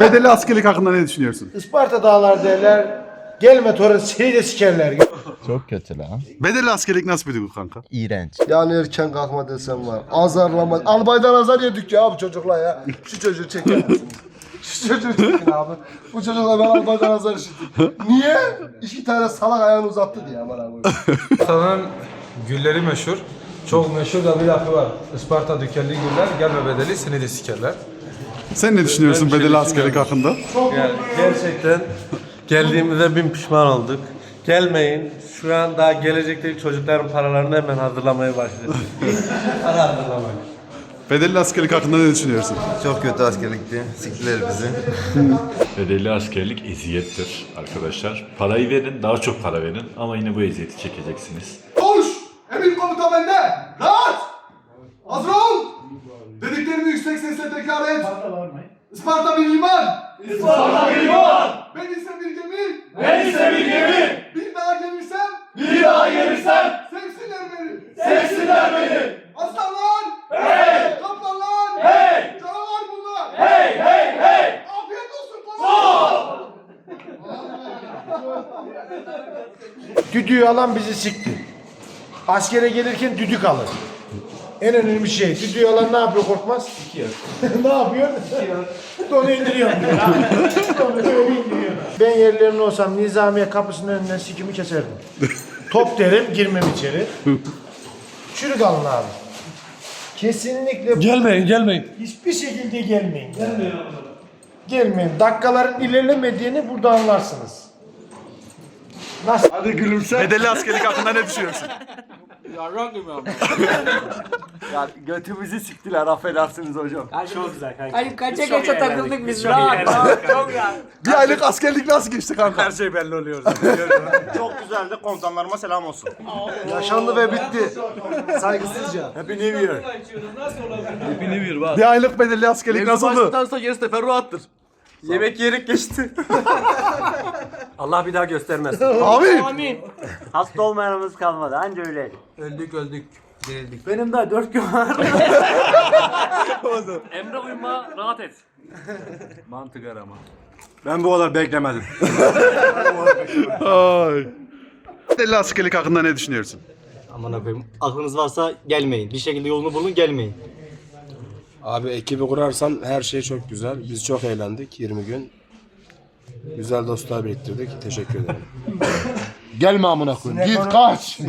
Bedelli askerlik hakkında ne düşünüyorsun? Isparta dağlar derler. Gelme torun seni de sikerler. Çok kötü lan. Bedelli askerlik nasıl bir duygu kanka? İğrenç. Yani erken kalkma desem var. Azarlama. Albaydan azar yedik ya bu çocukla ya. Şu çocuğu çeker misiniz? Şu çocuğu çekin abi. Bu çocukla ben albaydan azar işittim. Niye? İki tane salak ayağını uzattı diye aman abi. Isparta'nın gülleri meşhur. Çok meşhur da bir lafı var. Isparta dikenli güller gelme bedeli seni de sikerler. Sen ne düşünüyorsun şey bedelli askerlik hakkında? Yani gerçekten geldiğimizde bin pişman olduk. Gelmeyin. Şu an daha gelecekteki çocukların paralarını hemen hazırlamaya başladık. Para hazırlamaya. Bedelli askerlik hakkında ne düşünüyorsun? Çok kötü askerlikti. Siktiler bizi. Bedelli askerlik eziyettir arkadaşlar. Parayı verin, daha çok para verin ama yine bu eziyeti çekeceksiniz. Koş! Emir komuta bende! Rahat! Hazır ol! Dediklerimi yüksek sesle tekrar et. Isparta bir iman! Isparta bir iman! Ben ise bir gemi! Ben ise bir gemi! Bir daha gelirsem! Bir daha gelirsem! Sevsinler beni! Sevsinler beni! Aslanlar! Hey! Kaplanlar! Hey! Canavar bunlar! Hey! Hey! Hey! Afiyet olsun komutanım! Düdüğü alan bizi sikti. Askere gelirken düdük alır. En önemli şey. Düdüğü alan ne yapıyor korkmaz? Sikiyor. ne yapıyor? Donu indiriyor. Donu böyle indiriyor. Ben yerlerinde olsam nizamiye kapısının önünden sikimi keserdim. Top derim girmem içeri. Çürük alın abi. Kesinlikle Gelmeyin, gelmeyin. hiçbir şekilde gelmeyin. Gelmeyin Gelmeyin. Dakikaların ilerlemediğini burada anlarsınız. Nasıl? Bedelli askerlik hakkında ne düşünüyorsun? Götümüzü siktiler affedersiniz hocam. Hani kaça kaça takıldık biz rahat rahat çok ya. Bir aylık askerlik nasıl geçti kanka? şey belli oluyor. Çok güzeldi komutanlarıma selam olsun. Yaşandı ve bitti. Saygısızca. Happy New Year. Bir aylık bedelli askerlik nasıldı? Tutarsa gerisi teferruattır. Yemek yerik geçti. Allah bir daha göstermez. Abi! Hasta olmayanımız kalmadı anca öyle. Öldük öldük. Benim daha dört gün var. Emre uyuma rahat et. Mantık arama. Ben bu kadar beklemedim. Ay. Bedelli askerlik hakkında ne düşünüyorsun? Aman koyayım. Aklınız varsa gelmeyin. Bir şekilde yolunu bulun gelmeyin. Abi ekibi kurarsan her şey çok güzel. Biz çok eğlendik 20 gün. Güzel dostlar biriktirdik. Teşekkür ederim. Gelme amına koyayım. Git kaç.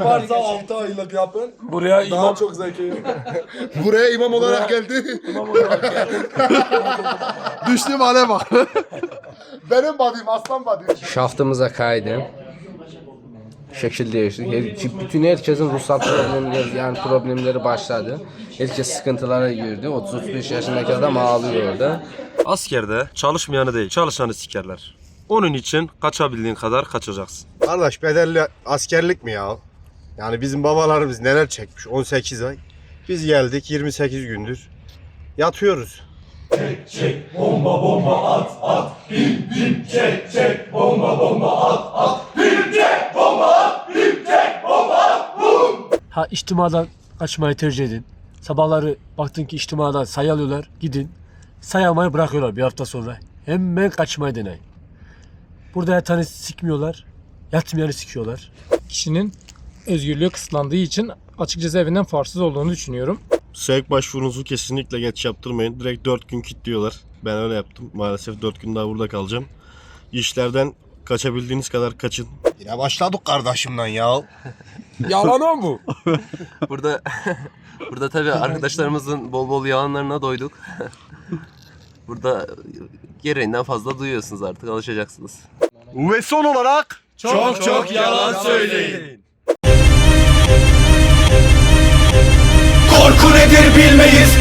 Varsa 6 aylık yapın. Buraya imam çok zeki. Buraya imam olarak geldi. Düştüğüm hale bak. Benim badiyim aslan badiyim. Şaftımıza kaydı. Şekil değişti. Her, bütün herkesin ruhsal problemleri yani problemleri başladı. Herkes sıkıntılara girdi. 30-35 yaşındaki adam ağlıyor orada. Askerde çalışmayanı değil, çalışanı sikerler. Onun için kaçabildiğin kadar kaçacaksın. Kardeş bedelli askerlik mi ya? Yani bizim babalarımız neler çekmiş 18 ay. Biz geldik 28 gündür. Yatıyoruz. Ha içtimadan kaçmayı tercih edin. Sabahları baktın ki içtimadan sayı alıyorlar. Gidin. Sayı almayı bırakıyorlar bir hafta sonra. Hemen kaçmayı deneyin. Burada yatanı sikmiyorlar. Yatmayanı sikiyorlar. kişinin özgürlüğü kısıtlandığı için açık cezaevinden farsız olduğunu düşünüyorum. Sevk başvurunuzu kesinlikle geç yaptırmayın. Direkt 4 gün kilitliyorlar. Ben öyle yaptım. Maalesef 4 gün daha burada kalacağım. İşlerden kaçabildiğiniz kadar kaçın. Yine başladık kardeşimden ya. Yalan o mu? Burada burada tabii arkadaşlarımızın bol bol yalanlarına doyduk. Burada gereğinden fazla duyuyorsunuz artık alışacaksınız. Ve son olarak Çok çok yalan söyleyin. Korku nedir bilmeyiz.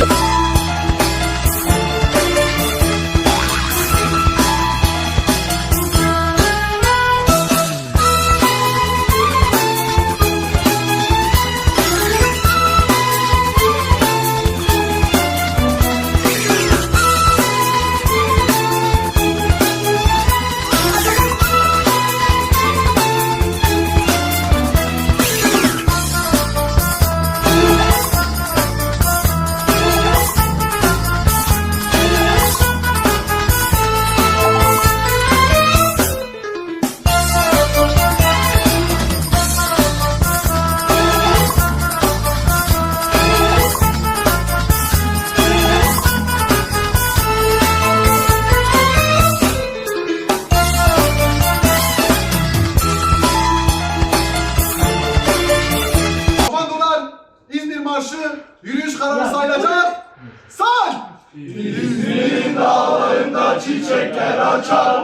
marşı yürüyüş kararı sayılacak. Say! İzmir'in dağlarında çiçekler açar.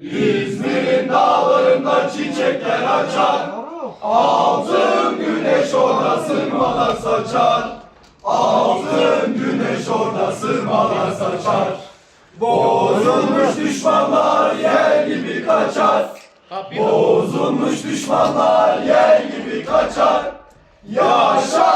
İzmir'in dağlarında çiçekler açar. Altın güneş orada sırmalar saçar. Altın güneş orada sırmalar saçar. Bozulmuş düşmanlar yer gibi kaçar. Bozulmuş düşmanlar yer gibi kaçar. Yaşar.